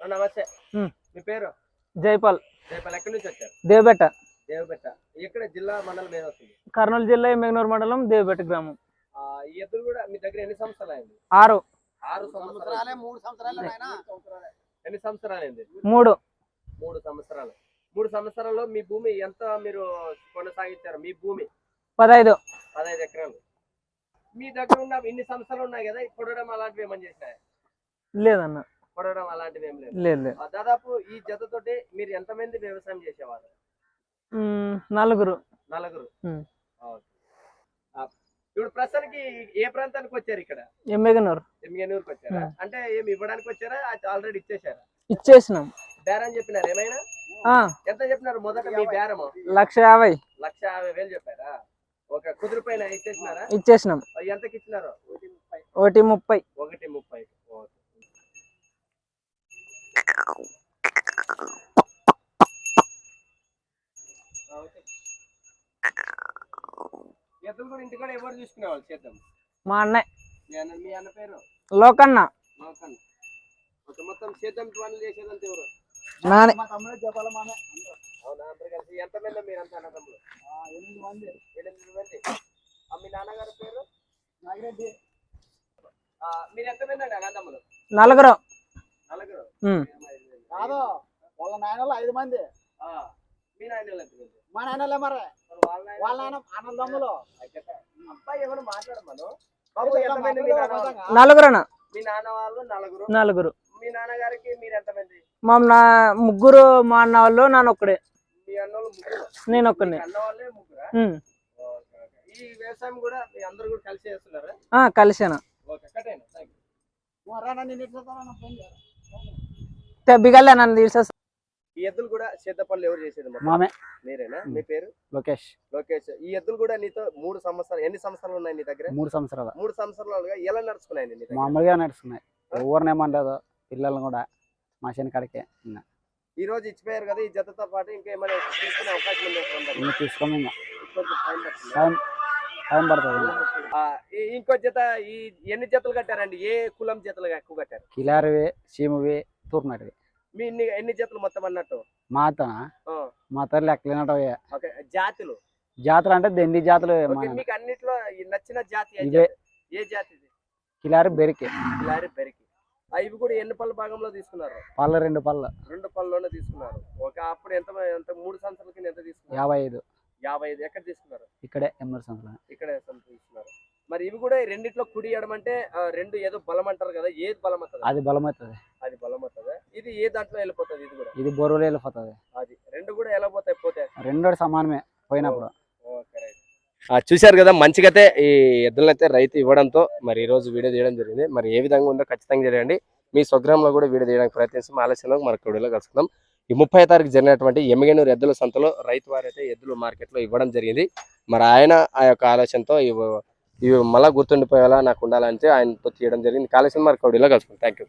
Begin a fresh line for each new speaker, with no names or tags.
నమస్తే. మీ పేరు?
జైపాల్.
రేపు ఎక్కడి నుంచి వచ్చారు?
దేవబెట్ట
దేవబెట్ట ఎక్కడ జిల్లా మండలం ఏదో వస్తుంది?
కర్నూలు జిల్లా ఎమ్మెగనూరు మండలం దేవబెట్ట గ్రామం.
ఎద్దులు కూడా మీ దగ్గర ఎన్ని సంవత్సరాలు అయింది?
ఆరు.
ఆరు
సంవత్సరాలే మూడు సంవత్సరాలు నాయన.
ఎన్ని సంవత్సరాలు అయింది?
మూడు.
మూడు సంవత్సరాలు. మూడు సంవత్సరాల్లో మీ భూమి ఎంత మీరు కొనసాగించారు? మీ భూమి?
పదహైదు.
పదహైదు ఎకరాలు. మీ దగ్గర ఉన్న ఇన్ని సంవత్సరాలు ఉన్నాయి కదా పొడవడం అలాంటివి ఏమని చేసినాయి?
లేదన్న.
పొడవడం అలాంటివి ఏం లేదు. దాదాపు ఈ జతతోటి మీరు ఎంతమంది వ్యవసాయం చేసేవారు?
నలుగురు.
నలుగురు. ఇప్పుడు ప్రస్తుతానికి ఏ ప్రాంతానికి వచ్చారు ఇక్కడ?
ఎమ్మెగనూరు
ఎమ్మిగనూరుకి వచ్చారా. అంటే ఏమి ఇవ్వడానికి వచ్చారా? ఆల్రెడీ ఇచ్చేసారా
ఇచ్చేసినాం.
బేరం చెప్పినారు ఏమైనా? ఎంత చెప్పినారు మొదట మీ బేరము?
లక్ష యాభై.
లక్ష యాభై వేలు చెప్పారా? ఒక కుదురు పైన ఇచ్చేసినారా?
ఇచ్చేసినాం.
ఎంతకి ఇచ్చినారు
ఒకటి ముప్పై.
ఒకటి ముప్పై. ఎద్దులు కూడా ఇంటికాడ ఎవరు చూసుకునేవాళ్ళు చేద్దాం
మా అన్నయ్య.
మీ అన్న మీ అన్న పేరు?
లోకన్న.
ఒక మొత్తం సేద్యం పనులు చేసేదంతా ఎవరు?
నానే
మా తమ్ముడు చెప్పాల మామే
అవునా? అందరు కలిసి ఎంతమంది మీరంతా అన్నదమ్ములు
ఆ, ఎనిమిది మంది.
ఎనిమిది మంది. ఆ, మీ నాన్నగారి పేరు?
నాగిరెడ్డి.
ఆ, మీరు ఎంతమంది అండి అన్నదమ్ములు
నలుగురు.
నలుగురు?
ఉమ్,
కాదు వాళ్ళ నాయనలు ఐదు మంది.
ఆ, మీ
మరి.
వాళ్ళ నాయన-
వాళ్ళ నాయన అన్నదమ్ములు
అబ్బాయి ఎవరు మాట్లాడమను నలుగురు.
నలుగురు.
మీ నాన్నగారికి మీరు ఎంతమంది
మా నా ముగ్గురు మా అన్న వాళ్ళు నాన్న ఒక్కడే.
మీ అన్నోళ్ళు ముగ్గురు.
నేను ఒక్కడే
మీ అన్న వాళ్ళే ముగ్గురా?
Um,
okay, okay. ఈ వ్యవసాయం కూడా మీ అందరు కూడా కలిసి చేస్తున్నారా?
ఆ, కలిసాను? తెబ్బిగల్లే నన్ను తీసే
ఈ ఎద్దులు కూడా పనులు ఎవరు చేసేది?
మామే.
మీరేనా? మీ పేరు?
లోకేష్.
లోకేష్. ఈ ఎద్దులు కూడా నీతో మూడు సంవత్సరాలు ఎన్ని సంవత్సరాలు ఉన్నాయి నీ దగ్గర?
మూడు సంవత్సరాలు.
మూడు సంవత్సరాలుగా ఎలా నడుచుకున్నాయి నీ దగ్గర?
మామూలుగా ఎవరినేమనలేదు పిల్లల్ని కూడా. మా శని కాడికే ఇంకా
ఈ రోజు ఇచ్చిపోయారు కదా ఈ జతతో పాటు ఇంకేమైనా తీసుకునే అవకాశం ఉంది.
ఇంకా తీసుకోము ఇంకా.
టైం పడుతుందా?
టైం టైం పడుతుంది ఇంకా.
ఇంకో జత ఈ ఎన్ని జతలు కట్టారండి? ఏ కులం జతలు ఎక్కువ కట్టారు?
కిలారివి సీమువి తూర్నాటివి
మీ ఇన్ని ఎన్ని జతలు మొత్తం అన్నట్టు?
మాత లెక్కలేనటవి
ఓకే జాతులు?
జాతర అంటే దండి జాతులు
మీకు అన్నిట్లో నచ్చిన జాతి ఏ. జాతి?
కిలారి బెరికి.
లారీ పెరికి ఆ, ఇవి కూడా ఎన్ని పళ్ళ భాగంలో తీసుకున్నారు?
పళ్ళ రెండు పళ్ళ.
రెండు పళ్ళలోనే తీసుకున్నారు. ఒక అప్పుడు ఎంత ఎంత మూడు సంవత్సరాల కింద ఎంత తీసుకున్నారు?
యాభై ఐదు.
యాభై ఐదు. ఎక్కడ తీసుకున్నారు?
ఇక్కడే ఎనిమిది సంవత్సరాలు
ఇక్కడే తీసుకున్నారు. మరి ఇవి కూడా రెండిట్లో కుడి అంటే రెండు ఏదో బలం అంటారు కదా ఏది బలం అవుతుంది?
అది బలం అవుతుంది.
అది బలం అవుతుంది. ఇది ఏ దాంట్లో వెళ్ళిపోతుంది ఇది కూడా?
ఇది బొరువులు వెళ్ళిపోతుంది.
అది. రెండు కూడా ఎలా పోతాయి? పోతే
రెండు సమానమే పోయినప్పుడు.
చూశారు కదా మంచిగా ఈ ఎద్దులనైతే రైతు ఇవ్వడంతో మరి ఈరోజు వీడియో తీయడం జరిగింది. మరి ఏ విధంగా ఉందో ఖచ్చితంగా చేయండి మీ స్వగ్రామంలో కూడా వీడియో తీయడానికి ప్రయత్నిస్తాం. ఆలస్యంలో మరొక వీడియోలో కలుసుకుందాం. ఈ ముప్పై తారీఖు జరిగినటువంటి ఎమ్మిగనూరు ఎద్దుల సంతలో రైతు వారైతే ఎద్దులు మార్కెట్లో ఇవ్వడం జరిగింది. మరి ఆయన ఆ యొక్క ఆలోచనతో ఇవి ఇవి మళ్ళీ గుర్తుండిపోయేలా నాకు ఉండాలంటే ఆయనతో తీయడం జరిగింది. కాళేశ్వరం మరొక వీడియోలో కలుసుకుందాం. Thank you